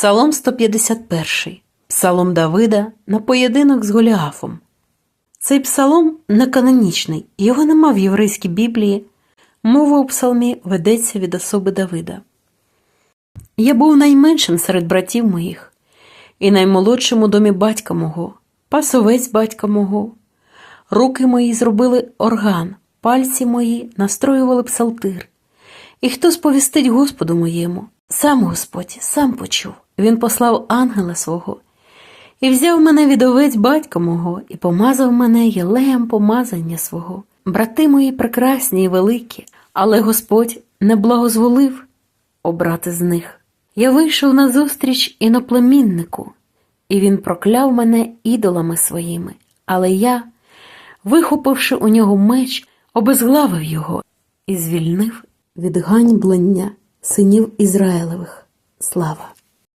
Псалом 151. Псалом Давида на поєдинок з Голіафом. Цей псалом не канонічний, його нема в єврейській Біблії. Мова у псалмі ведеться від особи Давида. Я був найменшим серед братів моїх, і наймолодшим у домі батька мого, пасовець батька мого. Руки мої зробили орган, пальці мої настроювали псалтир. І хто сповістить Господу моєму? Сам Господь, сам почув. Він послав ангела свого і взяв мене від овець батька мого, і помазав мене єлеєм помазання свого. Брати мої прекрасні і великі, але Господь не благозволив обрати з них. Я вийшов назустріч іноплеміннику, і він прокляв мене ідолами своїми, але я, вихопивши у нього меч, обезглавив його і звільнив від ганьблення синів Ізраїлевих. Слава!